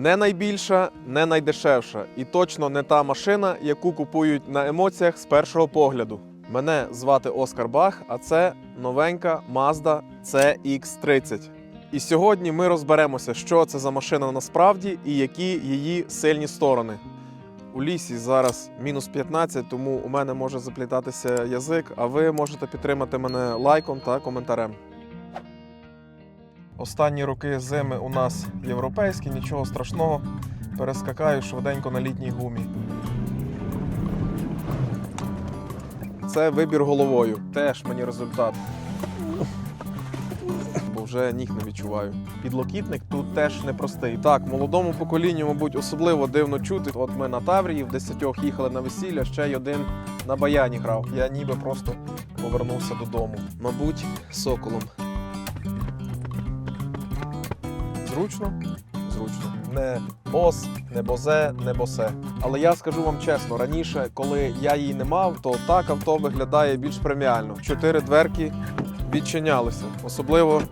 Не найбільша, не найдешевша і точно не та машина, яку купують на емоціях з першого погляду. Мене звати Оскар Бах, а це новенька Mazda CX-30. І сьогодні ми розберемося, що це за машина насправді і які її сильні сторони. У лісі зараз мінус 15, тому у мене може заплітатися язик, а ви можете підтримати мене лайком та коментарем. Останні роки зими у нас європейські, нічого страшного. Перескакаю швиденько на літній гумі. Це вибір головою. Теж мені результат. Бо вже ніг не відчуваю. Підлокітник тут теж непростий. Так, молодому поколінню, мабуть, особливо дивно чути. От ми на Таврії в десятьох їхали на весілля, ще й один на баяні грав. Я ніби просто повернувся додому. Мабуть, соколом. Зручно? Зручно. Не бос, не бозе, не босе. Але я скажу вам чесно, раніше, коли я її не мав, то так авто виглядає більш преміально. Чотири дверки відчинялися, особливо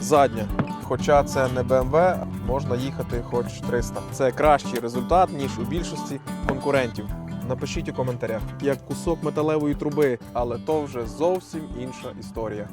задня. Хоча це не BMW, можна їхати хоч 300. Це кращий результат, ніж у більшості конкурентів. Напишіть у коментарях, як кусок металевої труби, але то вже зовсім інша історія.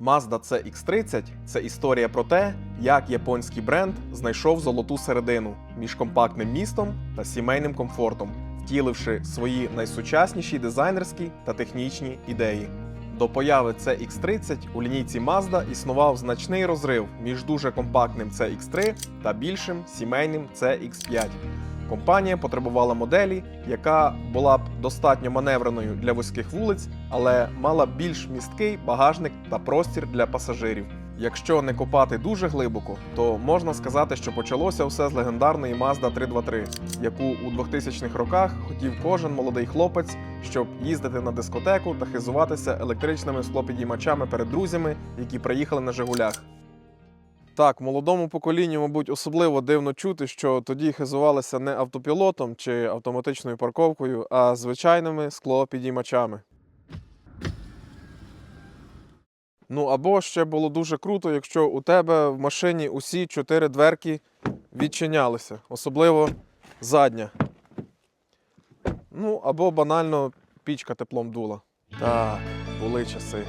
Mazda CX-30 – це історія про те, як японський бренд знайшов золоту середину між компактним містом та сімейним комфортом, втіливши свої найсучасніші дизайнерські та технічні ідеї. До появи CX-30 у лінійці Mazda існував значний розрив між дуже компактним CX-3 та більшим сімейним CX-5. Компанія потребувала моделі, яка була б достатньо маневреною для вузьких вулиць, але мала більш місткий багажник та простір для пасажирів. Якщо не копати дуже глибоко, то можна сказати, що почалося все з легендарної Mazda 323, яку у 2000-х роках хотів кожен молодий хлопець, щоб їздити на дискотеку та хизуватися електричними склопідіймачами перед друзями, які приїхали на Жигулях. Так, молодому поколінню, мабуть, особливо дивно чути, що тоді хизувалися не автопілотом чи автоматичною парковкою, а звичайними склопідіймачами. Ну або ще було дуже круто, якщо у тебе в машині усі чотири дверки відчинялися, особливо задня. Ну, або банально пічка теплом дула. Так, були часи.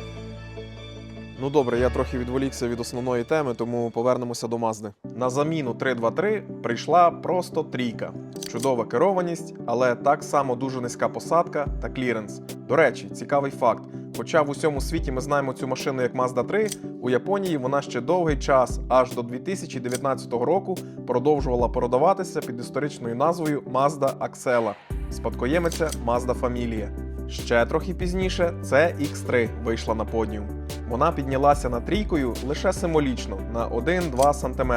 Ну добре, я трохи відволікся від основної теми, тому повернемося до Мазди. На заміну 323 прийшла просто трійка. Чудова керованість, але так само дуже низька посадка та кліренс. До речі, цікавий факт. Хоча в усьому світі ми знаємо цю машину як Mazda 3, у Японії вона ще довгий час, аж до 2019 року, продовжувала продаватися під історичною назвою Mazda Axela, спадкоємиця Mazda Familia. Ще трохи пізніше це X3 вийшла на подіум. Вона піднялася на трійкою лише символічно на 1-2 см.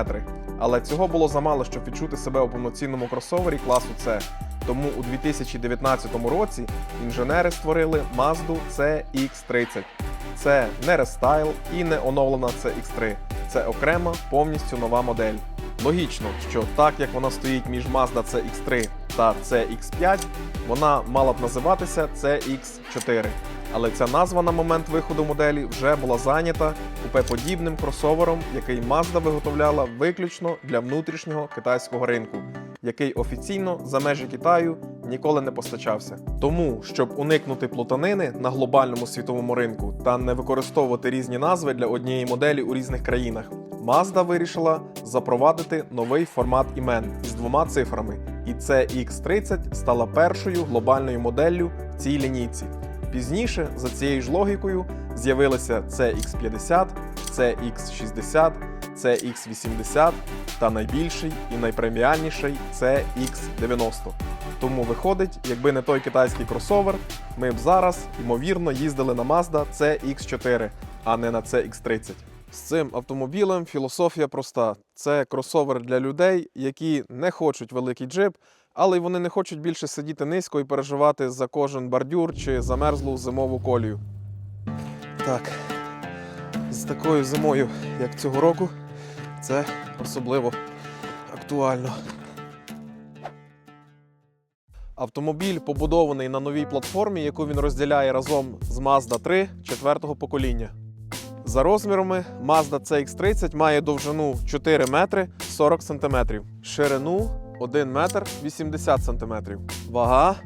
Але цього було замало, щоб відчути себе у повноцінному кросовері класу C. Тому у 2019 році інженери створили Mazda CX-30. Це не рестайл і не оновлена CX-3. Це окрема повністю нова модель. Логічно, що так як вона стоїть між Mazda CX-3 та CX-5, вона мала б називатися CX-4. Але ця назва на момент виходу моделі вже була зайнята купеподібним кросовером, який Mazda виготовляла виключно для внутрішнього китайського ринку, який офіційно за межі Китаю ніколи не постачався. Тому, щоб уникнути плутанини на глобальному світовому ринку та не використовувати різні назви для однієї моделі у різних країнах, Mazda вирішила запровадити новий формат імен із двома цифрами, і CX30 стала першою глобальною моделлю в цій лінійці. Пізніше, за цією ж логікою, з'явилися CX50, CX60, CX80 та найбільший і найпреміальніший CX90. Тому виходить, якби не той китайський кросовер, ми б зараз, ймовірно, їздили на Mazda CX4, а не на CX30. З цим автомобілем філософія проста: це кросовер для людей, які не хочуть великий джип, але й вони не хочуть більше сидіти низько і переживати за кожен бордюр чи замерзлу зимову колію. Так, з такою зимою, як цього року, це особливо актуально. Автомобіль побудований на новій платформі, яку він розділяє разом з Mazda 3 четвертого покоління. За розмірами Mazda CX-30 має довжину 4 метри 40 сантиметрів, ширину 1 метр 80 сантиметрів, вага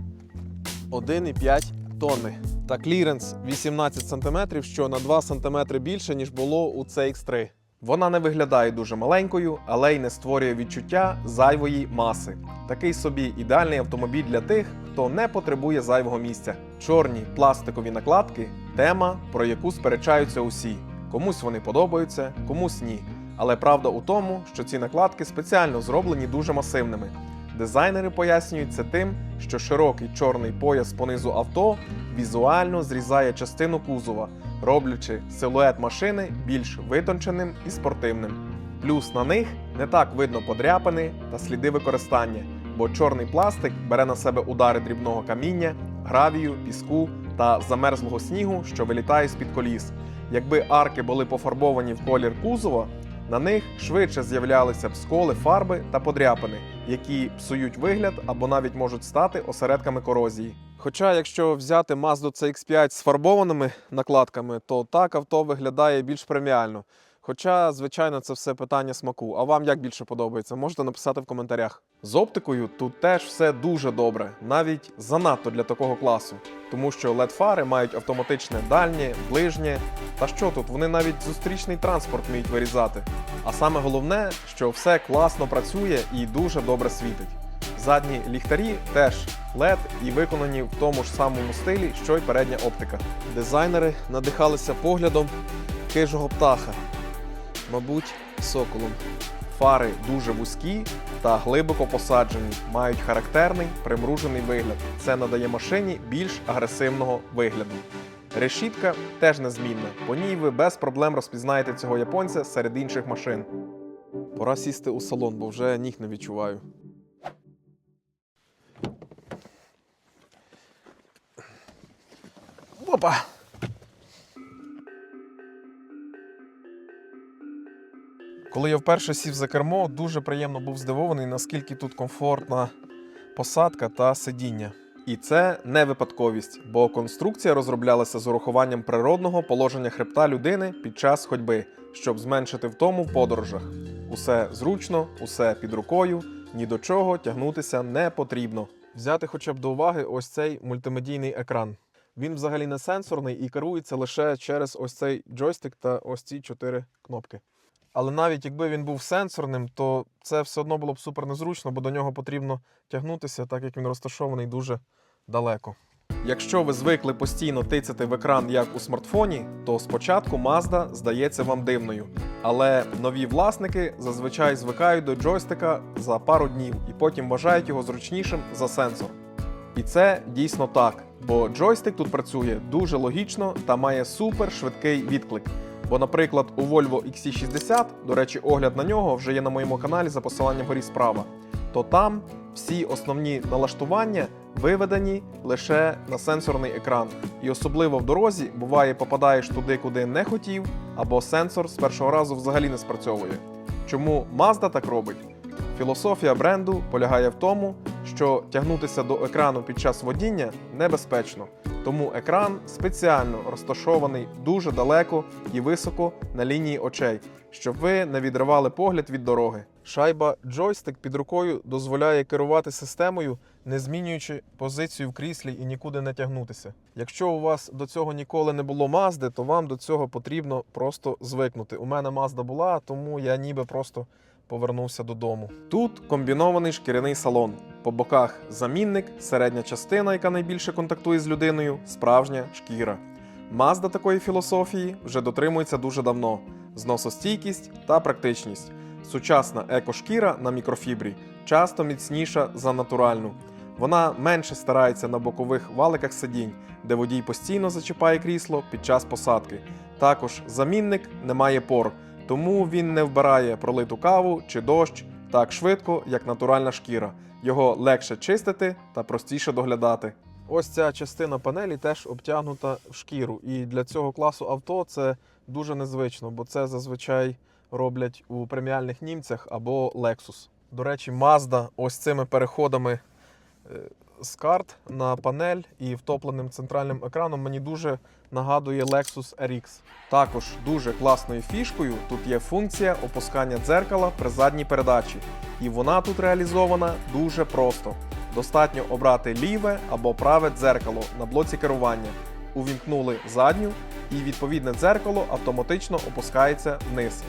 1,5 тонни та кліренс 18 см, що на 2 см більше, ніж було у CX3. Вона не виглядає дуже маленькою, але й не створює відчуття зайвої маси. Такий собі ідеальний автомобіль для тих, хто не потребує зайвого місця. Чорні пластикові накладки тема, про яку сперечаються усі. Комусь вони подобаються, комусь ні. Але правда у тому, що ці накладки спеціально зроблені дуже масивними. Дизайнери пояснюють це тим, що широкий чорний пояс понизу авто візуально зрізає частину кузова, роблячи силует машини більш витонченим і спортивним. Плюс на них не так видно подряпини та сліди використання, бо чорний пластик бере на себе удари дрібного каміння, гравію, піску та замерзлого снігу, що вилітає з-під коліс. Якби арки були пофарбовані в колір кузова, на них швидше з'являлися б сколи фарби та подряпини, які псують вигляд або навіть можуть стати осередками корозії. Хоча, якщо взяти Mazda CX5 з фарбованими накладками, то так авто виглядає більш преміально. Хоча, звичайно, це все питання смаку. А вам як більше подобається? Можете написати в коментарях. З оптикою тут теж все дуже добре, навіть занадто для такого класу. Тому що LED-фари мають автоматичне дальнє, ближнє. Та що тут, вони навіть зустрічний транспорт вміють вирізати. А саме головне, що все класно працює і дуже добре світить. Задні ліхтарі теж LED і виконані в тому ж самому стилі, що й передня оптика. Дизайнери надихалися поглядом хижого птаха, мабуть, соколом. Фари дуже вузькі та глибоко посаджені, мають характерний примружений вигляд. Це надає машині більш агресивного вигляду. Решітка теж незмінна. По ній ви без проблем розпізнаєте цього японця серед інших машин. Пора сісти у салон, бо вже ніг не відчуваю. Опа! Коли я вперше сів за кермо, дуже приємно був здивований, наскільки тут комфортна посадка та сидіння. І це не випадковість, бо конструкція розроблялася з урахуванням природного положення хребта людини під час ходьби, щоб зменшити втому в подорожах. Усе зручно, усе під рукою, ні до чого тягнутися не потрібно. Взяти хоча б до уваги ось цей мультимедійний екран. Він взагалі не сенсорний і керується лише через ось цей джойстик та ось ці чотири кнопки. Але навіть якби він був сенсорним, то це все одно було б супер незручно, бо до нього потрібно тягнутися, так як він розташований дуже далеко. Якщо ви звикли постійно тицяти в екран як у смартфоні, то спочатку Mazda здається вам дивною. Але нові власники зазвичай звикають до джойстика за пару днів і потім вважають його зручнішим за сенсор. І це дійсно так, бо джойстик тут працює дуже логічно та має супер швидкий відклик. Бо, наприклад, у Volvo XC60, до речі, огляд на нього вже є на моєму каналі за посиланням вгорі справа, то там всі основні налаштування виведені лише на сенсорний екран. І особливо в дорозі буває, попадаєш туди, куди не хотів, або сенсор з першого разу взагалі не спрацьовує. Чому Mazda так робить? Філософія бренду полягає в тому, що тягнутися до екрану під час водіння небезпечно. Тому екран спеціально розташований дуже далеко і високо на лінії очей, щоб ви не відривали погляд від дороги. Шайба джойстик під рукою дозволяє керувати системою, не змінюючи позицію в кріслі і нікуди не тягнутися. Якщо у вас до цього ніколи не було Мазди, то вам до цього потрібно просто звикнути. У мене Мазда була, тому я ніби просто повернувся додому. Тут комбінований шкіряний салон. По боках замінник, середня частина, яка найбільше контактує з людиною, справжня шкіра. Мазда такої філософії вже дотримується дуже давно: зносостійкість та практичність. Сучасна екошкіра на мікрофібрі часто міцніша за натуральну. Вона менше старається на бокових валиках сидінь, де водій постійно зачіпає крісло під час посадки. Також замінник не має пор, тому він не вбирає пролиту каву чи дощ так швидко, як натуральна шкіра. Його легше чистити та простіше доглядати. Ось ця частина панелі теж обтягнута в шкіру. І для цього класу авто це дуже незвично, бо це зазвичай роблять у преміальних німцях або Lexus. До речі, Mazda ось цими переходами е, з карт на панель і втопленим центральним екраном мені дуже нагадує Lexus RX. Також дуже класною фішкою тут є функція опускання дзеркала при задній передачі, і вона тут реалізована дуже просто. Достатньо обрати ліве або праве дзеркало на блоці керування. Увімкнули задню, і відповідне дзеркало автоматично опускається вниз.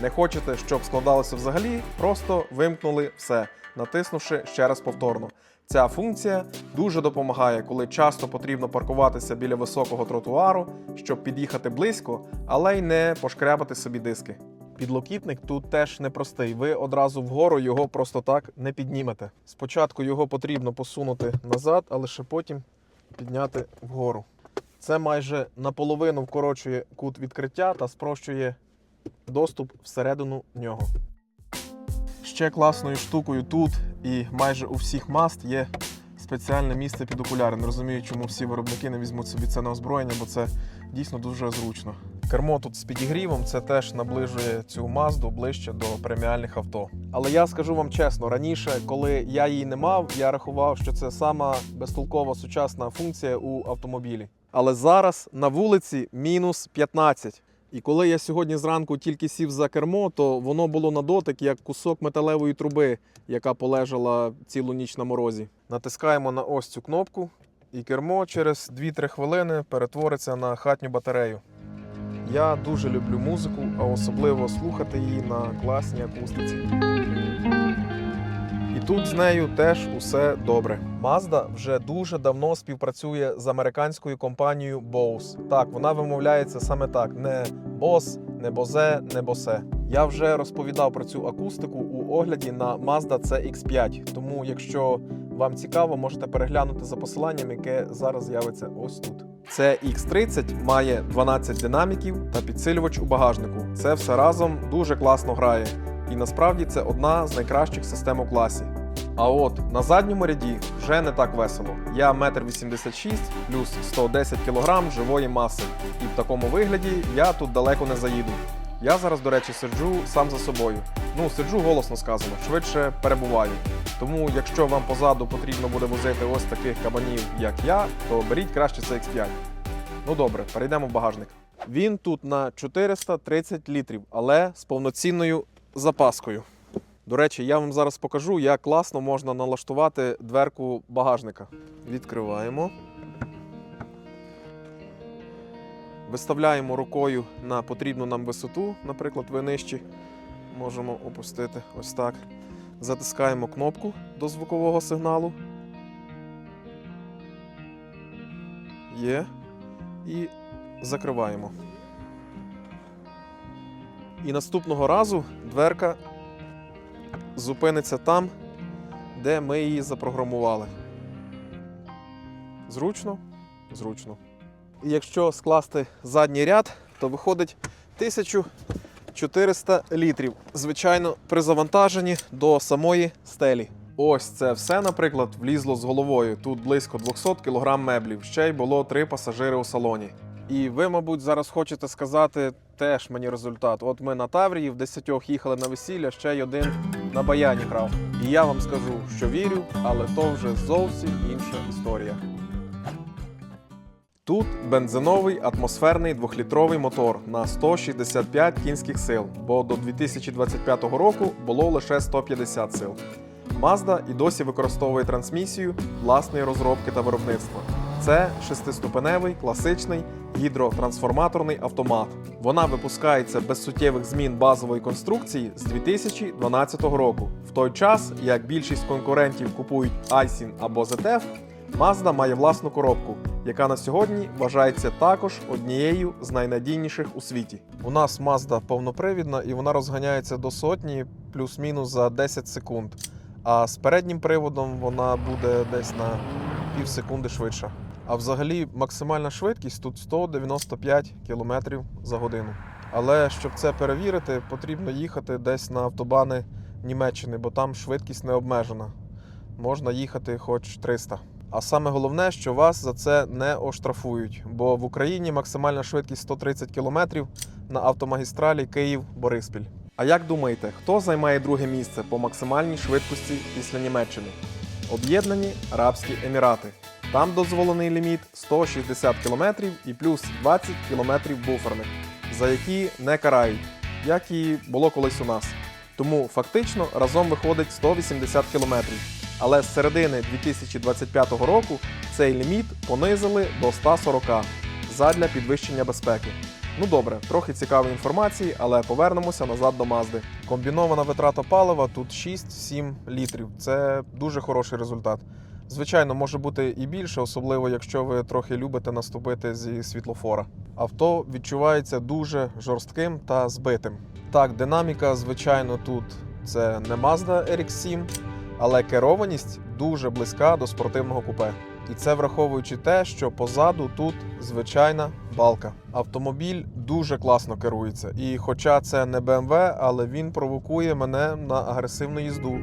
Не хочете, щоб складалося взагалі, просто вимкнули все, натиснувши ще раз повторно. Ця функція дуже допомагає, коли часто потрібно паркуватися біля високого тротуару, щоб під'їхати близько, але й не пошкрябати собі диски. Підлокітник тут теж непростий. Ви одразу вгору його просто так не піднімете. Спочатку його потрібно посунути назад, а лише потім підняти вгору. Це майже наполовину вкорочує кут відкриття та спрощує доступ всередину нього. Ще класною штукою тут і майже у всіх маст є спеціальне місце під окуляри. Не розумію, чому всі виробники не візьмуть собі це на озброєння, бо це дійсно дуже зручно. Кермо тут з підігрівом, це теж наближує цю мазду ближче до преміальних авто. Але я скажу вам чесно, раніше, коли я її не мав, я рахував, що це сама безтолкова сучасна функція у автомобілі. Але зараз на вулиці мінус 15. І коли я сьогодні зранку тільки сів за кермо, то воно було на дотик як кусок металевої труби, яка полежала цілу ніч на морозі. Натискаємо на ось цю кнопку, і кермо через 2-3 хвилини перетвориться на хатню батарею. Я дуже люблю музику, а особливо слухати її на класній акустиці. Тут з нею теж усе добре. Mazda вже дуже давно співпрацює з американською компанією Bose. Так, вона вимовляється саме так: не Bose, не Bose, не Bose. Я вже розповідав про цю акустику у огляді на Mazda CX5. Тому, якщо вам цікаво, можете переглянути за посиланням, яке зараз з'явиться ось тут. Це X30 має 12 динаміків та підсилювач у багажнику. Це все разом дуже класно грає. І насправді це одна з найкращих систем у класі. А от на задньому ряді вже не так весело. Я 1,86 м плюс 110 кг живої маси. І в такому вигляді я тут далеко не заїду. Я зараз, до речі, сиджу сам за собою. Ну, сиджу голосно сказано, швидше перебуваю. Тому, якщо вам позаду потрібно буде возити ось таких кабанів, як я, то беріть краще це X5. Ну добре, перейдемо в багажник. Він тут на 430 літрів, але з повноцінною запаскою. До речі, я вам зараз покажу, як класно можна налаштувати дверку багажника. Відкриваємо. Виставляємо рукою на потрібну нам висоту, наприклад, ви нижчі. Можемо опустити ось так. Затискаємо кнопку до звукового сигналу. Є. І закриваємо. І наступного разу дверка зупиниться там, де ми її запрограмували. Зручно? Зручно. Якщо скласти задній ряд, то виходить 1400 літрів. Звичайно, при завантаженні до самої стелі. Ось це все, наприклад, влізло з головою. Тут близько 200 кг меблів. Ще й було три пасажири у салоні. І ви, мабуть, зараз хочете сказати теж мені результат. От ми на Таврії в десятьох їхали на весілля, ще й один на баяні грав. І я вам скажу, що вірю, але то вже зовсім інша історія. Тут бензиновий атмосферний двохлітровий мотор на 165 кінських сил, бо до 2025 року було лише 150 сил. Mazda і досі використовує трансмісію власної розробки та виробництва. Це шестиступеневий класичний гідротрансформаторний автомат. Вона випускається без суттєвих змін базової конструкції з 2012 року. В той час, як більшість конкурентів купують Aisin або ZF, Mazda має власну коробку, яка на сьогодні вважається також однією з найнадійніших у світі. У нас Mazda повнопривідна і вона розганяється до сотні плюс-мінус за 10 секунд. А з переднім приводом вона буде десь на пів секунди швидша. А взагалі максимальна швидкість тут 195 км за годину. Але щоб це перевірити, потрібно їхати десь на автобани Німеччини, бо там швидкість не обмежена. Можна їхати хоч 300. А саме головне, що вас за це не оштрафують, бо в Україні максимальна швидкість 130 км на автомагістралі Київ-Бориспіль. А як думаєте, хто займає друге місце по максимальній швидкості після Німеччини? Об'єднані Арабські Емірати. Там дозволений ліміт 160 км і плюс 20 км буферних, за які не карають, як і було колись у нас. Тому фактично разом виходить 180 км. Але з середини 2025 року цей ліміт понизили до 140 задля підвищення безпеки. Ну добре, трохи цікавої інформації, але повернемося назад до Мазди. Комбінована витрата палива тут 6-7 літрів. Це дуже хороший результат. Звичайно, може бути і більше, особливо якщо ви трохи любите наступити зі світлофора. Авто відчувається дуже жорстким та збитим. Так, динаміка, звичайно, тут це не Mazda RX-7, але керованість дуже близька до спортивного купе. І це враховуючи те, що позаду тут звичайна балка. Автомобіль дуже класно керується. І хоча це не BMW, але він провокує мене на агресивну їзду.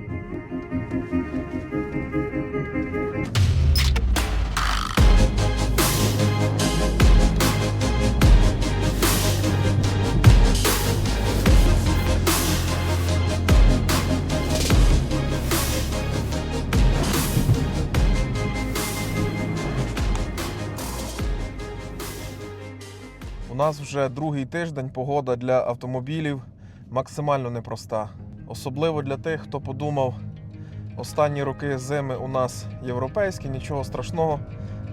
Нас вже другий тиждень погода для автомобілів максимально непроста. Особливо для тих, хто подумав, останні роки зими у нас європейські, нічого страшного,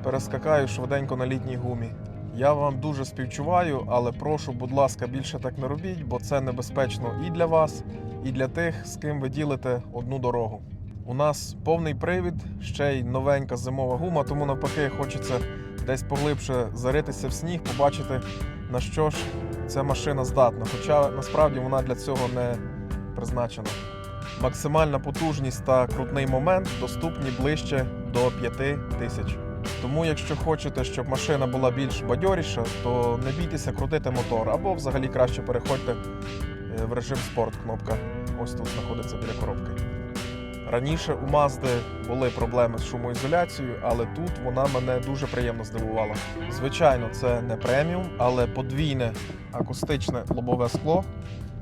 перескакаю швиденько на літній гумі. Я вам дуже співчуваю, але прошу, будь ласка, більше так не робіть, бо це небезпечно і для вас, і для тих, з ким ви ділите одну дорогу. У нас повний привід, ще й новенька зимова гума, тому навпаки хочеться десь поглибше заритися в сніг, побачити на що ж ця машина здатна. Хоча насправді вона для цього не призначена. Максимальна потужність та крутний момент доступні ближче до 5 тисяч. Тому, якщо хочете, щоб машина була більш бадьоріша, то не бійтеся крутити мотор, або взагалі краще переходьте е, в режим спорт. Кнопка ось тут знаходиться біля коробки. Раніше у Мазди були проблеми з шумоізоляцією, але тут вона мене дуже приємно здивувала. Звичайно, це не преміум, але подвійне акустичне лобове скло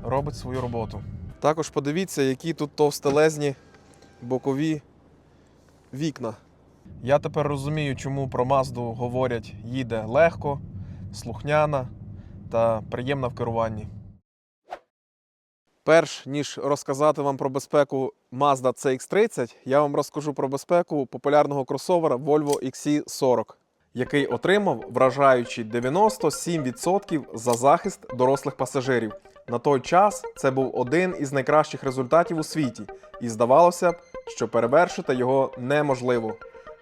робить свою роботу. Також подивіться, які тут товстелезні бокові вікна. Я тепер розумію, чому про Мазду говорять їде легко, слухняна та приємна в керуванні. Перш ніж розказати вам про безпеку Mazda CX-30, я вам розкажу про безпеку популярного кросовера Volvo XC40, який отримав вражаючі 97% за захист дорослих пасажирів. На той час це був один із найкращих результатів у світі, і здавалося б, що перевершити його неможливо.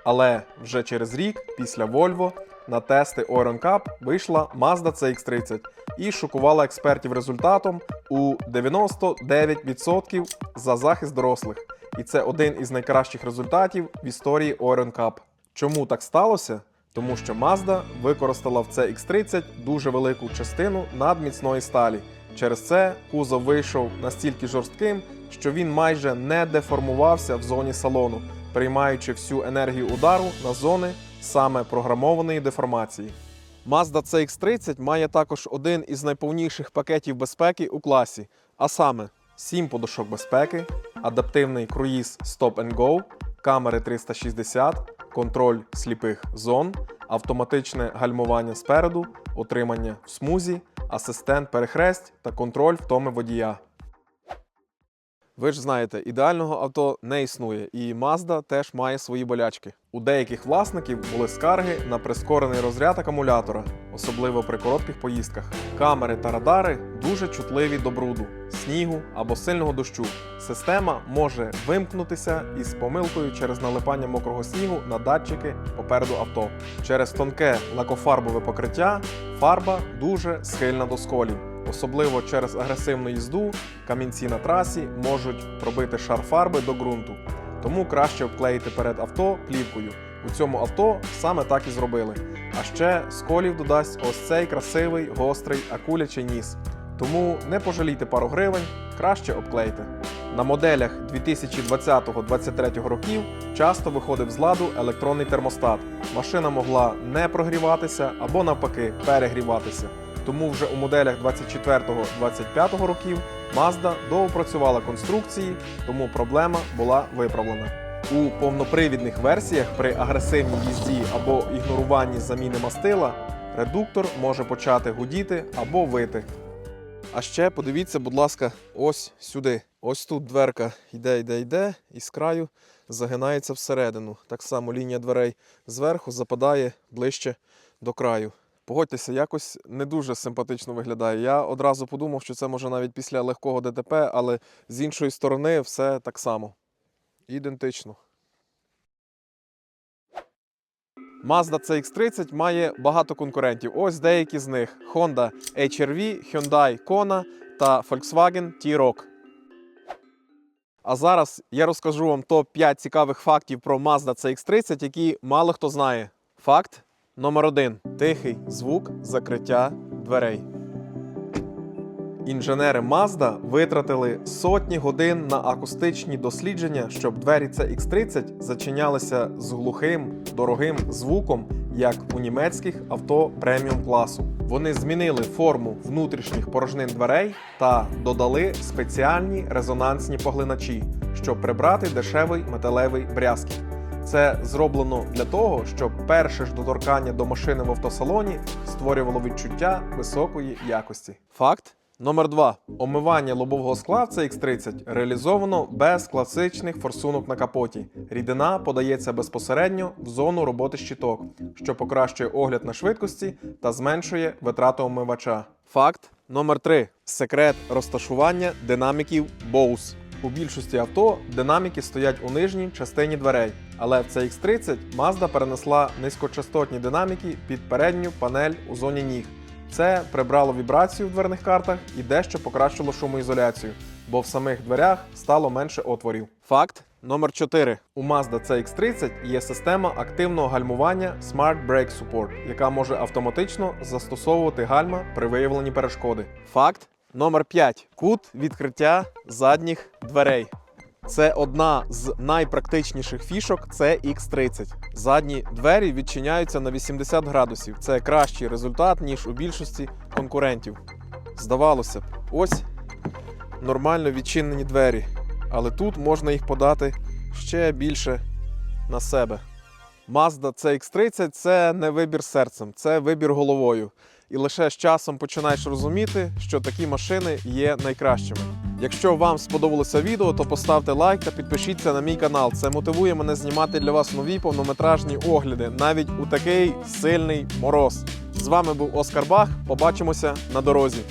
Але вже через рік після Volvo на тести Orion Cup вийшла Mazda CX-30 і шокувала експертів результатом у 99% за захист дорослих. І це один із найкращих результатів в історії Orion Cup. Чому так сталося? Тому що Mazda використала в CX-30 дуже велику частину надміцної сталі. Через це кузов вийшов настільки жорстким, що він майже не деформувався в зоні салону, приймаючи всю енергію удару на зони саме програмованої деформації. Mazda CX-30 має також один із найповніших пакетів безпеки у класі, а саме 7 подушок безпеки, адаптивний круїз Stop and Go, камери 360, контроль сліпих зон, автоматичне гальмування спереду, отримання в смузі, асистент перехресть та контроль втоми водія. Ви ж знаєте, ідеального авто не існує, і Mazda теж має свої болячки. У деяких власників були скарги на прискорений розряд акумулятора, особливо при коротких поїздках. Камери та радари дуже чутливі до бруду, снігу або сильного дощу. Система може вимкнутися із помилкою через налипання мокрого снігу на датчики попереду авто. Через тонке лакофарбове покриття фарба дуже схильна до сколів. Особливо через агресивну їзду камінці на трасі можуть пробити шар фарби до ґрунту. Тому краще обклеїти перед авто плівкою. У цьому авто саме так і зробили. А ще сколів додасть ось цей красивий гострий акулячий ніс. Тому не пожалійте пару гривень, краще обклейте. На моделях 2020-2023 років часто виходив з ладу електронний термостат. Машина могла не прогріватися або навпаки перегріватися. Тому вже у моделях 24-25 років Mazda доопрацювала конструкції, тому проблема була виправлена. У повнопривідних версіях при агресивній їзді або ігноруванні заміни мастила редуктор може почати гудіти або вити. А ще подивіться, будь ласка, ось сюди. Ось тут дверка йде, йде, йде, і з краю загинається всередину. Так само лінія дверей зверху западає ближче до краю. Погодьтеся, якось не дуже симпатично виглядає. Я одразу подумав, що це може навіть після легкого ДТП, але з іншої сторони все так само. Ідентично. Mazda CX-30 має багато конкурентів. Ось деякі з них: Honda HR-V, Hyundai Kona та Volkswagen T-Roc. А зараз я розкажу вам топ-5 цікавих фактів про Mazda CX-30, які мало хто знає. Факт номер один: тихий звук закриття дверей. Інженери Mazda витратили сотні годин на акустичні дослідження, щоб двері CX-30 зачинялися з глухим, дорогим звуком, як у німецьких авто преміум класу. Вони змінили форму внутрішніх порожнин дверей та додали спеціальні резонансні поглиначі, щоб прибрати дешевий металевий брязкіт. Це зроблено для того, щоб перше ж доторкання до машини в автосалоні створювало відчуття високої якості. Факт номер 2 Омивання лобового скла в CX-30 реалізовано без класичних форсунок на капоті. Рідина подається безпосередньо в зону роботи щиток, що покращує огляд на швидкості та зменшує витрату омивача. Факт номер 3 Секрет розташування динаміків Bose. У більшості авто динаміки стоять у нижній частині дверей, але в CX-30 Mazda перенесла низькочастотні динаміки під передню панель у зоні ніг. Це прибрало вібрацію в дверних картах і дещо покращило шумоізоляцію, бо в самих дверях стало менше отворів. Факт номер 4. У Mazda CX-30 є система активного гальмування Smart Brake Support, яка може автоматично застосовувати гальма при виявленні перешкоди. Факт номер 5. Кут відкриття задніх дверей. Це одна з найпрактичніших фішок CX30. Задні двері відчиняються на 80 градусів. Це кращий результат, ніж у більшості конкурентів. Здавалося б, ось нормально відчинені двері, але тут можна їх подати ще більше на себе. Mazda CX30 це не вибір серцем, це вибір головою. І лише з часом починаєш розуміти, що такі машини є найкращими. Якщо вам сподобалося відео, то поставте лайк та підпишіться на мій канал. Це мотивує мене знімати для вас нові повнометражні огляди, навіть у такий сильний мороз. З вами був Оскар Бах. Побачимося на дорозі.